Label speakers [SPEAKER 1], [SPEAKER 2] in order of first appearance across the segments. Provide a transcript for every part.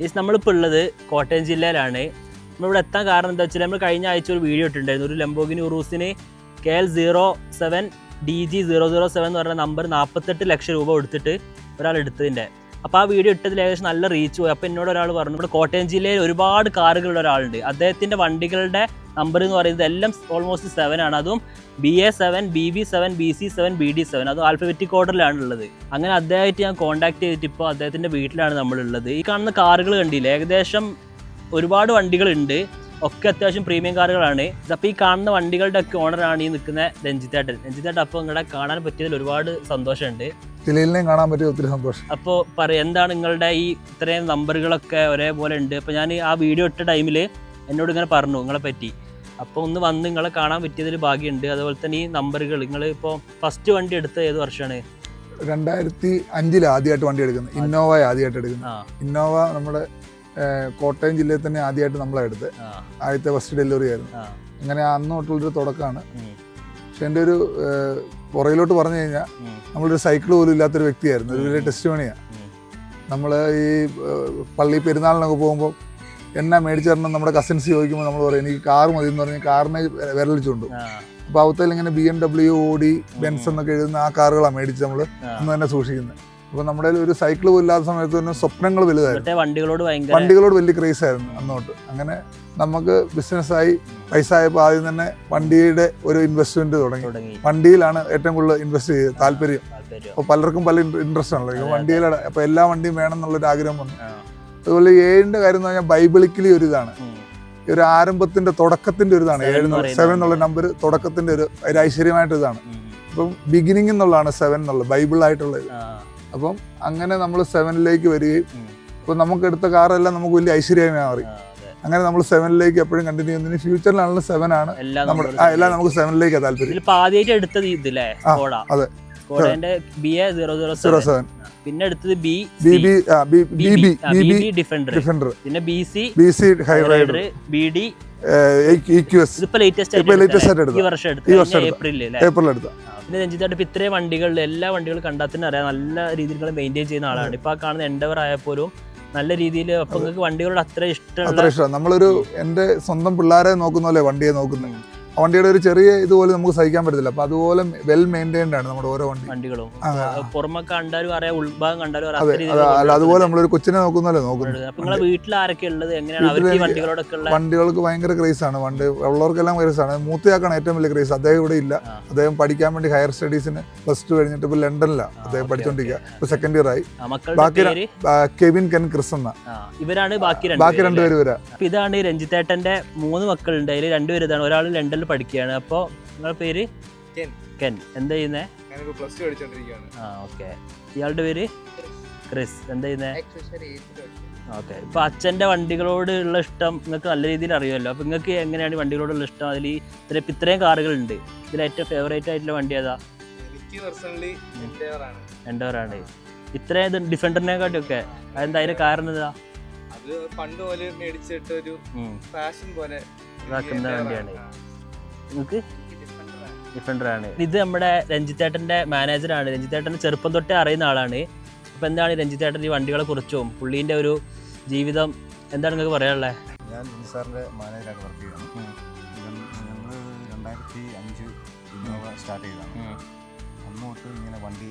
[SPEAKER 1] ഈ നമ്മളിപ്പോൾ ഉള്ളത് കോട്ടയം ജില്ലയിലാണ്. നമ്മളിവിടെ എത്താൻ കാരണം എന്താ വെച്ചാൽ നമ്മൾ കഴിഞ്ഞ ആഴ്ച ഒരു വീഡിയോ ഇട്ടിട്ടുണ്ടായിരുന്നു. ഒരു Lamborghini ഉറൂസിന് K L zero seven D G zero zero seven എന്ന് പറഞ്ഞ നമ്പർ നാൽപ്പത്തെട്ട് ലക്ഷം രൂപ കൊടുത്തിട്ട് ഒരാൾ എടുത്തതിന്റെ അപ്പോൾ ആ വീഡിയോ ഇട്ടതിൽ ഏകദേശം നല്ല റീച്ച് പോയി. അപ്പോൾ എന്നോട് ഒരാൾ പറഞ്ഞു ഇവിടെ കോട്ടയം ജില്ലയിൽ ഒരുപാട് കാറുകളുള്ള ഒരാളുണ്ട്. അദ്ദേഹത്തിന്റെ വണ്ടികളുടെ നമ്പർ എന്ന് പറയുന്നത് എല്ലാം ഓൾമോസ്റ്റ് സെവൻ ആണ്. അതും B A seven B V seven B C seven B D seven അതും ആൽഫബറ്റിക് ഓർഡറിലാണ് ഉള്ളത്. അങ്ങനെ അദ്ദേഹമായിട്ട് ഞാൻ കോൺടാക്ട് ചെയ്തിട്ട് ഇപ്പോൾ അദ്ദേഹത്തിന്റെ വീട്ടിലാണ് നമ്മളുള്ളത് ഈ കാണുന്ന കാറുകൾ കണ്ടില്ലേ? ഏകദേശം ഒരുപാട് വണ്ടികളുണ്ട്. ഒക്കെ അത്യാവശ്യം പ്രീമിയം കാറുകളാണ്. അപ്പോൾ ഈ കാണുന്ന വണ്ടികളുടെ ഒക്കെ ഓണറാണ് ഈ നിൽക്കുന്ന രഞ്ജിത്തേട്ടൻ. രഞ്ജിത്തേട്ടൻ അപ്പോൾ നിങ്ങളെ കാണാൻ പറ്റിയതിൽ ഒരുപാട് സന്തോഷമുണ്ട്.
[SPEAKER 2] ജില്ലയിലേയും കാണാൻ പറ്റിയ ഒത്തിരി സന്തോഷം.
[SPEAKER 1] അപ്പോൾ പറയാം എന്താണ് നിങ്ങളുടെ ഈ ഇത്രയും നമ്പറുകളൊക്കെ ഒരേപോലെ ഉണ്ട്? അപ്പോൾ ഞാൻ ആ വീഡിയോ ഇട്ട ടൈമിൽ എന്നോട് ഇങ്ങനെ പറഞ്ഞു നിങ്ങളെ പറ്റി. അപ്പോൾ ഒന്ന് വന്ന് നിങ്ങളെ കാണാൻ പറ്റിയതിൽ ഭാഗ്യമുണ്ട്. അതുപോലെ തന്നെ ഈ നമ്പറുകൾ നിങ്ങൾ ഇപ്പോൾ ഫസ്റ്റ് വണ്ടി എടുത്ത ഏത് വർഷമാണ്?
[SPEAKER 2] രണ്ടായിരത്തി അഞ്ചിൽ ആദ്യമായിട്ട് വണ്ടി എടുക്കുന്നത്. ഇന്നോവ ആദ്യമായിട്ട് എടുക്കുന്നത്. ഇന്നോവ നമ്മുടെ കോട്ടയം ജില്ലയിൽ തന്നെ ആദ്യമായിട്ട്
[SPEAKER 1] നമ്മളെടുത്ത്
[SPEAKER 2] ആദ്യത്തെ ഫസ്റ്റ് ഡെലിവറി ആയിരുന്നു. അങ്ങനെ അന്ന് തൊട്ടുള്ളൊരു തുടക്കമാണ്. പക്ഷെ എന്റെ ഒരു പുറയിലോട്ട് പുറകിലോട്ട് പറഞ്ഞു കഴിഞ്ഞാൽ നമ്മളൊരു സൈക്കിൾ പോലും ഇല്ലാത്തൊരു വ്യക്തിയായിരുന്നു. ഒരു വലിയ ടെസ്റ്റ് പണിയാണ് നമ്മൾ ഈ പള്ളി പെരുന്നാളിനൊക്കെ പോകുമ്പോൾ എന്നാ മേടിച്ചു തരണം നമ്മുടെ കസിൻസ് ചോദിക്കുമ്പോൾ നമ്മൾ പറയും എനിക്ക് കാർ മതി എന്ന് പറഞ്ഞ് കാറിനെ വിരലിച്ചുണ്ട് അപ്പോൾ അവത്തിൽ ഇങ്ങനെ B M W Audi Benz എന്നൊക്കെ എഴുതുന്ന ആ കാറുകളാണ് മേടിച്ച് നമ്മൾ. അന്ന് തന്നെ സൂക്ഷിക്കുന്നത് അപ്പോൾ നമ്മുടെ ഒരു സൈക്കിൾ പോലും ഇല്ലാത്ത സമയത്ത് തന്നെ സ്വപ്നങ്ങൾ വലുതായിരുന്നു.
[SPEAKER 1] വണ്ടികളോട്
[SPEAKER 2] വണ്ടികളോട് വലിയ ക്രേസ് ആയിരുന്നു അന്നോട്ട്. അങ്ങനെ നമുക്ക് ബിസിനസ്സായി പൈസ ആയപ്പോൾ ആദ്യം തന്നെ വണ്ടിയുടെ ഒരു ഇൻവെസ്റ്റ്മെന്റ് തുടങ്ങി. വണ്ടിയിലാണ് ഏറ്റവും കൂടുതൽ ഇൻവെസ്റ്റ് ചെയ്ത് താല്പര്യം. അപ്പോൾ പലർക്കും പല ഇൻട്രസ്റ്റ് ആണല്ലോ. വണ്ടിയിലാണ് അപ്പോൾ എല്ലാ വണ്ടിയും വേണം എന്നുള്ളൊരു ആഗ്രഹം വന്നു. അതുപോലെ ഏഴിന്റെ കാര്യം എന്ന് പറഞ്ഞാൽ ബൈബിളിക്കലി ഒരു ഇതാണ്. ഒരു ആരംഭത്തിന്റെ തുടക്കത്തിന്റെ ഒരു ഇതാണ്. ഏഴ് സെവൻ എന്നുള്ള നമ്പർ തുടക്കത്തിന്റെ ഒരു ഒരു ഐശ്വര്യമായിട്ട് ഇതാണ്. അപ്പം ബിഗിനിങ് എന്നുള്ളതാണ് സെവൻ എന്നുള്ളത്
[SPEAKER 1] ആ,
[SPEAKER 2] അപ്പം അങ്ങനെ നമ്മൾ സെവനിലേക്ക് വരികയും ഇപ്പം നമുക്ക് എടുത്ത കാറെല്ലാം നമുക്ക് വലിയ ഐശ്വര്യമായി മാറി. അങ്ങനെ നമ്മൾ സെവനിലേക്ക് എപ്പോഴും കണ്ടിന്യൂ ചെയ്യുന്നതിന് ഫ്യൂച്ചറിലാണല്ലോ സെവൻ ആണ്
[SPEAKER 1] എല്ലാം
[SPEAKER 2] നമുക്ക് സെവനിലേക്ക് താല്പര്യം. അതെ.
[SPEAKER 1] പിന്നെ എടുത്തത് ബി ഡിഫൻഡർ പിന്നെ B C
[SPEAKER 2] B C high rider
[SPEAKER 1] B D ഈ വർഷം
[SPEAKER 2] ഏപ്രിൽ എടുത്ത
[SPEAKER 1] പിന്നെ രഞ്ജിത്തായിട്ട് ഇപ്പൊ ഇത്രയും വണ്ടികളിൽ എല്ലാ വണ്ടികളും കണ്ടാത്തിന് അറിയാം. നല്ല രീതിയിൽ മെയിന്റെയിൻ ചെയ്യുന്ന ആളാണ്. ഇപ്പൊ ആ കാണുന്ന എൻഡവർ ആയപ്പോലും നല്ല രീതിയിൽ അപ്പൊ നിങ്ങൾക്ക് വണ്ടികളോട് അത്ര ഇഷ്ടം
[SPEAKER 2] അത്ര ഇഷ്ടമാണ്. നമ്മളൊരു എന്റെ സ്വന്തം പിള്ളേരെ നോക്കുന്ന പോലെ വണ്ടിയെ നോക്കുന്നത് ആ വണ്ടിയുടെ ഒരു ചെറിയ ഇതുപോലെ നമുക്ക് സഹിക്കാൻ പറ്റത്തില്ല. അപ്പൊ അതുപോലെ വെൽ മെയിന്റൈൻഡ് ആണ് നമ്മുടെ ഓരോ വണ്ടി.
[SPEAKER 1] വണ്ടികളും. പുറമെ കണ്ടാലും അറിയാം ഉൾഭാഗം കണ്ടാലും
[SPEAKER 2] അല്ല അതുപോലെ നമ്മളൊരു കൊച്ചിനെ നോക്കുന്നല്ലേ നോക്കുന്നത്
[SPEAKER 1] വീട്ടിൽ ആരൊക്കെ ഉള്ളത്? എങ്ങനെയാണ്?
[SPEAKER 2] വണ്ടികൾക്ക് ഭയങ്കര ക്രേസ് ആണ്. വണ്ടി ഉള്ളവർക്കെല്ലാം ക്രേസ് ആണ്. മൂത്തയാക്കാണ് ഏറ്റവും വലിയ ക്രേസ് അദ്ദേഹം ഇവിടെ ഇല്ല. അദ്ദേഹം പഠിക്കാൻ വേണ്ടി ഹയർ സ്റ്റഡീസിന് പ്ലസ് ടു കഴിഞ്ഞിട്ട് ഇപ്പോൾ ലണ്ടനിലാണ് അദ്ദേഹം
[SPEAKER 1] പഠിച്ചോണ്ടിരിക്കുക
[SPEAKER 2] പഠിച്ചുകൊണ്ടിരിക്കുക ഇപ്പോൾ സെക്കൻഡ് ഇയർ ആയി. ബാക്കി കെവിൻ കെൻ ക്രിസ് എന്ന
[SPEAKER 1] ആ, ഇവരാണ് ബാക്കി
[SPEAKER 2] ബാക്കി
[SPEAKER 1] രണ്ട്
[SPEAKER 2] രണ്ടുപേര് വരാ.
[SPEAKER 1] അപ്പൊ ഇതാണ് ഈ രഞ്ജിത്തേട്ടന്റെ മൂന്ന് മക്കളുണ്ട്. അതിൽ രണ്ടുപേര് ഇതാണ്. ഒരാൾ ലണ്ടനിൽ പഠിക്കുകയാണ്. അപ്പോൾ നിങ്ങളുടെ പേര്?
[SPEAKER 3] കെൻ.
[SPEAKER 1] കെൻ. എന്താ ചെയ്യുന്നേ?
[SPEAKER 3] പ്ലസ് ടു
[SPEAKER 1] ആ ഓക്കെ ഇയാളുടെ പേര്? ക്രിസ്. എന്താ ചെയ്യുന്നേ? ഓക്കെ. ഇപ്പൊ അച്ഛന്റെ വണ്ടികളോട് ഉള്ള ഇഷ്ടം നിങ്ങൾക്ക് നല്ല രീതിയിൽ അറിയുമല്ലോ. അപ്പൊ നിങ്ങൾക്ക് എങ്ങനെയാണ് വണ്ടികളോടുള്ള ഇഷ്ടം? അതിൽ ഇത്ര ഇത്രയും കാറുകളുണ്ട്. ഇതിൽ ഏറ്റവും ഫേവറേറ്റ് ആയിട്ടുള്ള വണ്ടി ഏതാ?
[SPEAKER 3] എനിക്ക് പേഴ്സണലി
[SPEAKER 1] എൻഡോറാണ് ഇത്രയും ഡിഫൻഡറിനെക്കാട്ടൊക്കെ അതെന്താ? അതിന്റെ കാരണം എന്താ?
[SPEAKER 3] അത് പണ്ട് പോലെ മേടിച്ചിട്ട് ഒരു ഫാഷൻ പോലെ
[SPEAKER 1] ഇതാക്കുന്ന വണ്ടിയാണ്?
[SPEAKER 3] ആണ്.
[SPEAKER 1] നിങ്ങൾക്ക്. ഡിഫൻഡറാണ് ഇത് നമ്മുടെ രഞ്ജിത്തേട്ടന്റെ മാനേജറാണ് രഞ്ജിത്തേട്ടൻ ചെറുപ്പം തൊട്ടേ അറിയുന്ന ആളാണ്. അപ്പോൾ എന്താണ് രഞ്ജിത്തേട്ടൻ ഈ വണ്ടികളെ കുറിച്ചും പുള്ളീന്റെ ഒരു ജീവിതം എന്താണ് നിങ്ങൾക്ക് പറയാനുള്ളത്
[SPEAKER 4] ഞാൻ സാറിന്റെ മാനേജറായിട്ട് വർക്ക് ചെയ്യണം ഞങ്ങൾ രണ്ടായിരത്തി അഞ്ച് ഇന്നോവ സ്റ്റാർട്ട് ചെയ്തതാണ്. അന്ന് തൊട്ട് ഇങ്ങനെ വണ്ടി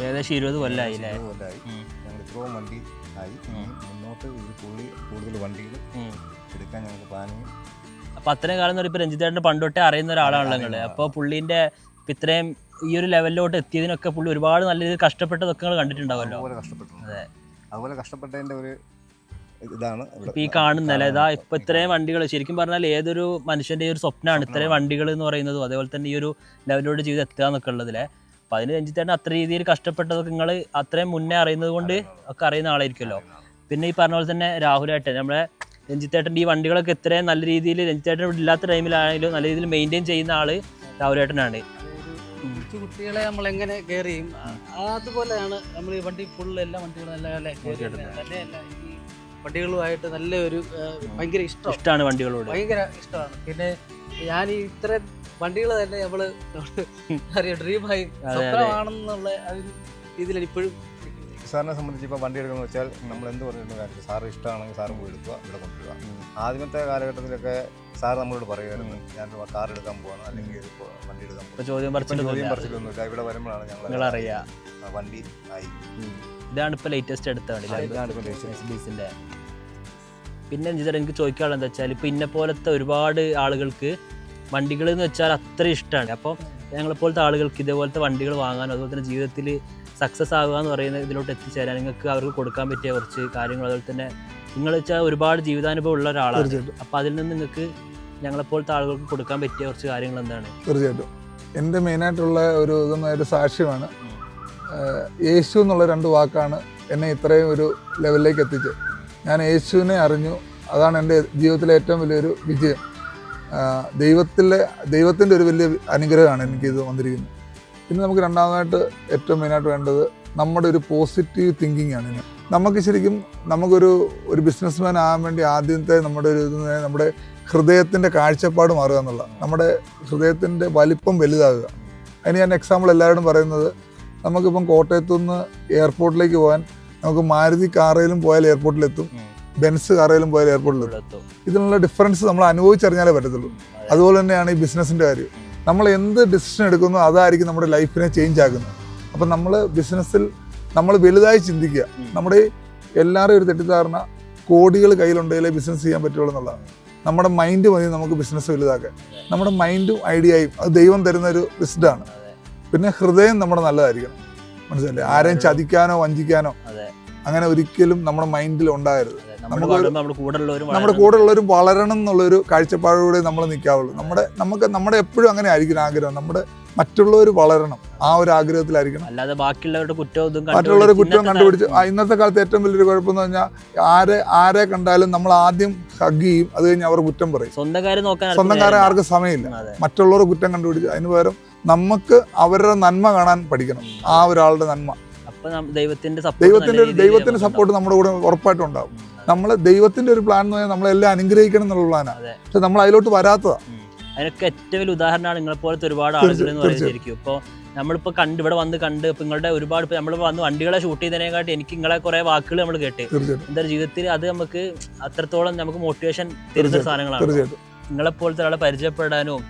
[SPEAKER 1] ഏകദേശം ഇരുപത് കൊല്ലമായി അല്ലേ?
[SPEAKER 4] ഇരുപത് കൊല്ലമായി ഞങ്ങൾ ഇത്രയും വണ്ടി ആയി. മുന്നോട്ട് ഇത് കൂടുതൽ കൂടുതൽ വണ്ടികൾ എടുക്കാൻ ഞങ്ങൾക്ക് പ്ലാനിങ്
[SPEAKER 1] അപ്പോൾ അത്രയും കാലം എന്ന് പറയുമ്പോൾ രഞ്ജിത്തേട്ടൻ പണ്ട് തൊട്ടേ അറിയുന്ന ഒരാളാണല്ലോ നിങ്ങൾ അപ്പോൾ പുള്ളീന്റെ ഇത്രയും ഈ ഒരു ലെവലിലോട്ട് എത്തിയതിനൊക്കെ പുള്ളി ഒരുപാട് നല്ല രീതിയിൽ കഷ്ടപ്പെട്ടതൊക്കെ നിങ്ങൾ കണ്ടിട്ടുണ്ടാവുമല്ലോ.
[SPEAKER 4] അതുപോലെ കഷ്ടപ്പെട്ടിട്ടുണ്ട്.
[SPEAKER 1] അതെ.
[SPEAKER 4] അതുപോലെ കഷ്ടപ്പെട്ടതിന്റെ ഒരു ഇതാണ്. ഇവിടെ
[SPEAKER 1] ഇപ്പൊ ഈ കാണുന്നല്ലേ ഇതാ ഇപ്പൊ ഇത്രയും വണ്ടികൾ ശരിക്കും പറഞ്ഞാൽ ഏതൊരു മനുഷ്യന്റെ ഈ ഒരു സ്വപ്നമാണ് ഇത്രയും വണ്ടികൾ എന്ന് പറയുന്നതും അതേപോലെ തന്നെ ഈ ഒരു ലെവലിലോട്ട് ജീവിതം എത്തുക എന്നൊക്കെ ഉള്ളതിലെ. അപ്പൊ അതിന് രഞ്ജിത്തേട്ടൻ അത്ര രീതിയിൽ കഷ്ടപ്പെട്ടതൊക്കെ നിങ്ങൾ അത്രയും മുന്നേ അറിയുന്നത് കൊണ്ട് ഒക്കെ അറിയുന്ന ആളായിരിക്കുമല്ലോ. പിന്നെ ഈ പറഞ്ഞ പോലെ തന്നെ രാഹുലേട്ടൻ നമ്മളെ രഞ്ജിത്തേട്ടന്റെ ഈ വണ്ടികളൊക്കെ ഇത്രയും നല്ല രീതിയിൽ രഞ്ജിത്തേട്ടൻ ഇവിടെ ഇല്ലാത്ത ടൈമിലാണെങ്കിലും നല്ല രീതിയിൽ മെയിന്റെയിൻ ചെയ്യുന്ന ആൾ രാഹുലേട്ടനാണ്
[SPEAKER 5] കൊച്ചു കുട്ടികളെ നമ്മൾ എങ്ങനെ കെയർ ചെയ്യും അതുപോലെയാണ് നമ്മൾ ഈ വണ്ടി ഫുൾ എല്ലാ വണ്ടികളും നല്ല നല്ല. തന്നെയല്ല ഈ വണ്ടികളുമായിട്ട് നല്ല ഒരു ആ, ഭയങ്കര ഇഷ്ടം.
[SPEAKER 1] ഇഷ്ടമാണ് വണ്ടികളോട്.
[SPEAKER 5] ഭയങ്കര ഇഷ്ടമാണ്. പിന്നെ ഞാൻ ഈ ഇത്ര വണ്ടികൾ തന്നെ നമ്മൾ നമ്മൾ അറിയാം ഡ്രീമായി. സ്വപ്നമാണെന്നുള്ള ആ ഒരു രീതിയിലാണ് ഇപ്പോഴും
[SPEAKER 4] സാറിനെ സംബന്ധിച്ച് ഇപ്പോൾ വണ്ടി എടുക്കുന്നത് വെച്ചാൽ നമ്മൾ എന്ത് പറഞ്ഞിരുന്ന കാര്യം സാറ് ഇഷ്ടമാണെങ്കിൽ സാറ് പോയി എടുക്കുക ഇവിടെ കൊണ്ടുവരിക. ആദ്യമത്തെ കാലഘട്ടത്തിലൊക്കെ സാർ നമ്മളോട് പറയുമായിരുന്നു ഞാൻ കാർ എടുക്കാൻ പോവാണ് അല്ലെങ്കിൽ വണ്ടി എടുക്കാൻ
[SPEAKER 1] ചോദ്യം
[SPEAKER 4] ഇപ്പം ചോദ്യം
[SPEAKER 1] പറിച്ചിട്ടൊന്നുമില്ല.
[SPEAKER 4] ഇവിടെ വരുമ്പോഴാണ് ഞങ്ങൾ
[SPEAKER 1] അറിയാം
[SPEAKER 4] വണ്ടി ആയി.
[SPEAKER 1] ഇതാണ് ഇപ്പോൾ ലേറ്റസ്റ്റ് എടുത്ത വണ്ടി. പിന്നെ എന്താ എനിക്ക് ചോദിക്കാനുള്ളത് എന്താ വെച്ചാൽ ഇപ്പം ഇന്നെ പോലത്തെ ഒരുപാട് ആളുകൾക്ക് വണ്ടികൾ എന്ന് വെച്ചാൽ അത്ര ഇഷ്ടമാണ്. അപ്പോൾ ഞങ്ങളെപ്പോലത്തെ ആളുകൾക്ക് ഇതേപോലത്തെ വണ്ടികൾ വാങ്ങാനും അതുപോലെ തന്നെ ജീവിതത്തിൽ സക്സസ് ആകുക എന്ന് പറയുന്ന ഇതിലോട്ട് എത്തിച്ചേരാൻ നിങ്ങൾക്ക് അവർക്ക് കൊടുക്കാൻ പറ്റിയ കുറച്ച് കാര്യങ്ങൾ. അതുപോലെ തന്നെ നിങ്ങൾ വെച്ചാൽ ഒരുപാട് ജീവിതാനുഭവം ഉള്ള ഒരാളാണ്.
[SPEAKER 2] അപ്പം
[SPEAKER 1] അപ്പോൾ അതിൽ നിന്ന് നിങ്ങൾക്ക് ഞങ്ങളെപ്പോലത്തെ ആളുകൾക്ക് കൊടുക്കാൻ പറ്റിയ കുറച്ച് കാര്യങ്ങൾ എന്താണ്?
[SPEAKER 2] തീർച്ചയായിട്ടും. എന്റെ മെയിനായിട്ടുള്ള ഒരു ഒരു സാക്ഷ്യമാണ് യേശു എന്നുള്ള രണ്ട് വാക്കാണ് എന്നെ ഇത്രയും ഒരു ലെവലിലേക്ക് എത്തിച്ചത്. ഞാൻ യേശുവിനെ അറിഞ്ഞു. അതാണ് എന്റെ ജീവിതത്തിലെ ഏറ്റവും വലിയൊരു വിജയം. ദൈവത്തിലെ ദൈവത്തിന്റെ ഒരു വലിയ അനുഗ്രഹമാണ് എനിക്കിത് വന്നിരിക്കുന്നത്. പിന്നെ നമുക്ക് രണ്ടാമതായിട്ട് ഏറ്റവും മെയിനായിട്ട് വേണ്ടത് നമ്മുടെ ഒരു പോസിറ്റീവ് തിങ്കിങ് ആണ്. നമുക്ക് ശരിക്കും നമുക്കൊരു ഒരു ബിസിനസ്മാൻ ആകാൻ വേണ്ടി ആദ്യത്തെ നമ്മുടെ ഒരു നമ്മുടെ ഹൃദയത്തിന്റെ കാഴ്ചപ്പാട് മാറുക എന്നുള്ള നമ്മുടെ ഹൃദയത്തിന്റെ വലിപ്പം വലുതാകുക. അതിന് ഞാൻ എക്സാമ്പിൾ എല്ലാവരോടും പറയുന്നത് നമുക്കിപ്പം കോട്ടയത്തു നിന്ന് എയർപോർട്ടിലേക്ക് പോകാൻ നമുക്ക് മാരുതി കാറയിലും പോയാൽ എയർപോർട്ടിലെത്തും. ബെൻസ് കാറയിലും പോയാൽ എയർപോർട്ടിലെത്തും ഇതിനുള്ള ഡിഫറൻസ് നമ്മൾ അനുഭവിച്ചറിഞ്ഞാലേ പറ്റത്തുള്ളൂ. അതുപോലെ തന്നെയാണ് ഈ ബിസിനസ്സിന്റെ കാര്യം. നമ്മൾ എന്ത് ഡിസിഷൻ എടുക്കുന്നു അതായിരിക്കും നമ്മുടെ ലൈഫിനെ ചേഞ്ച് ആക്കുന്നത്. അപ്പം നമ്മൾ ബിസിനസ്സിൽ നമ്മൾ വലുതായി ചിന്തിക്കുക. നമ്മുടെ എല്ലാവരും ഒരു തെറ്റിദ്ധാരണ കോടികൾ കയ്യിലുണ്ടെങ്കിലേ ബിസിനസ് ചെയ്യാൻ പറ്റുള്ളൂ എന്നുള്ളതാണ്. നമ്മുടെ മൈൻഡ് മതി നമുക്ക് ബിസിനസ് വലുതാക്കാൻ. നമ്മുടെ മൈൻഡും ഐഡിയയും അത് ദൈവം തരുന്ന ഒരു വിസ്ഡാണ് പിന്നെ ഹൃദയം നമ്മുടെ നല്ലതായിരിക്കണം. മനസ്സിലല്ലേ ആരെയും ചതിക്കാനോ വഞ്ചിക്കാനോ അങ്ങനെ ഒരിക്കലും നമ്മുടെ മൈൻഡിൽ ഉണ്ടാകരുത്.
[SPEAKER 1] നമ്മുടെ കൂടെ ഉള്ളവരും
[SPEAKER 2] വളരണം. എന്നുള്ളൊരു കാഴ്ചപ്പാടോടെ നമ്മൾ നിൽക്കാവുള്ളൂ നമ്മുടെ നമുക്ക് നമ്മുടെ എപ്പോഴും അങ്ങനെ ആയിരിക്കണം ആഗ്രഹം. നമ്മുടെ മറ്റുള്ളവർ വളരണം. ആ ഒരു ആഗ്രഹത്തിലായിരിക്കണം.
[SPEAKER 1] അല്ലാതെ ബാക്കിയുള്ളവരുടെ കുറ്റവും മറ്റുള്ളവരുടെ
[SPEAKER 2] മറ്റുള്ളവരെ കുറ്റം കണ്ടുപിടിച്ച് ഇന്നത്തെ കാലത്ത് ഏറ്റവും വലിയൊരു കുഴപ്പമെന്ന് പറഞ്ഞാൽ ആരെ ആരെ കണ്ടാലും നമ്മൾ ആദ്യം ഹഗ് ചെയ്യും. അത് കഴിഞ്ഞ് അവർ കുറ്റം പറയും.
[SPEAKER 1] സ്വന്തം നോക്കാൻ സ്വന്തം
[SPEAKER 2] സ്വന്തംകാരെ ആർക്കും സമയമില്ല.
[SPEAKER 1] മറ്റുള്ളവരുടെ
[SPEAKER 2] മറ്റുള്ളവരെ കുറ്റം കണ്ടുപിടിച്ച് അതിന് പകരം നമുക്ക് അവരുടെ നന്മ കാണാൻ പഠിക്കണം. ആ ഒരാളുടെ നന്മ.
[SPEAKER 1] ദൈവത്തിന്റെ
[SPEAKER 2] ദൈവത്തിന്റെ ദൈവത്തിന്റെ സപ്പോർട്ട് നമ്മുടെ കൂടെ ഉറപ്പായിട്ടും ഉണ്ടാവും. നമ്മൾ ദൈവത്തിന്റെ ഒരു പ്ലാൻ എന്ന് പറഞ്ഞാൽ നമ്മളെല്ലാം അനുഗ്രഹിക്കണം എന്നുള്ള പ്ലാനാണ്. പക്ഷെ നമ്മൾ അതിലോട്ട് വരാത്തതാ.
[SPEAKER 1] അതിനൊക്കെ ഏറ്റവും വലിയ ഉദാഹരണമാണ് നിങ്ങളെ പോലത്തെ ഒരുപാട് ആളുകൾ എന്ന് പറയുന്നത് ഇപ്പോൾ നമ്മളിപ്പോൾ കണ്ട് ഇവിടെ വന്ന് കണ്ട് ഇപ്പം നിങ്ങളുടെ ഒരുപാട് ഇപ്പം നമ്മൾ വന്ന് വണ്ടികളെ ഷൂട്ട് ചെയ്തതിനെക്കാട്ടി എനിക്ക് നിങ്ങളെ കുറെ വാക്കുകൾ നമ്മൾ കേട്ട്. എന്താ ജീവിതത്തിൽ അത് നമുക്ക് അത്രത്തോളം നമുക്ക് മോട്ടിവേഷൻ തരുന്ന. സാധനങ്ങളാണ്.
[SPEAKER 2] തീർച്ചയായിട്ടും.
[SPEAKER 1] നിങ്ങളെ പോലത്തെ ഒരാളെ പരിചയപ്പെടാനും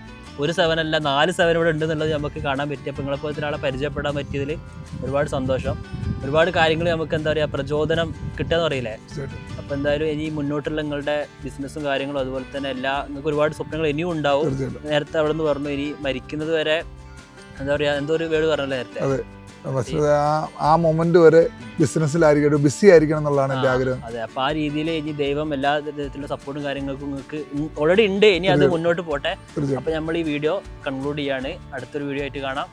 [SPEAKER 1] ഒരു സെവൻ അല്ല നാല് സെവൻ ഇവിടെ ഉണ്ടെന്നുള്ളത് നമുക്ക് കാണാൻ പറ്റി. അപ്പോൾ നിങ്ങളെ പോലത്തെ ഒരാളെ പരിചയപ്പെടാൻ പറ്റിയതിൽ ഒരുപാട് സന്തോഷം. ഒരുപാട് കാര്യങ്ങൾ നമുക്ക് എന്താ പറയുക പ്രചോദനം കിട്ടുക പറയില്ലേ? അപ്പോൾ എന്തായാലും ഇനി മുന്നോട്ടുള്ള നിങ്ങളുടെ ബിസിനസ്സും കാര്യങ്ങളും അതുപോലെ തന്നെ എല്ലാ നിങ്ങൾക്ക് ഒരുപാട് സ്വപ്നങ്ങൾ ഇനിയും ഉണ്ടാവും. നേരത്തെ അവിടെ നിന്ന് പറഞ്ഞു ഇനി മരിക്കുന്നത് വരെ എന്താ പറയുക എന്തോ ഒരു വേട് പറഞ്ഞല്ലേ നേരത്തെ.
[SPEAKER 2] പക്ഷേ ആ ആ മൊമെന്റ് വരെ ബിസിനസ്സിലായിരിക്കും ബിസി ആയിരിക്കണം എന്നുള്ളതാണ് എന്റെ
[SPEAKER 1] ആ,
[SPEAKER 2] ആഗ്രഹം.
[SPEAKER 1] അതെ അപ്പൊ ആ രീതിയിൽ ഇനി ദൈവം എല്ലാ തരത്തിലുള്ള സപ്പോർട്ടും കാര്യങ്ങൾക്കും നിങ്ങൾക്ക് ഓൾറെഡി ഉണ്ട്. ഇനി അത് മുന്നോട്ട് പോട്ടെ. അപ്പൊ നമ്മൾ ഈ വീഡിയോ കൺക്ലൂഡ് ചെയ്യാണ്. അടുത്തൊരു വീഡിയോ ആയിട്ട് കാണാം.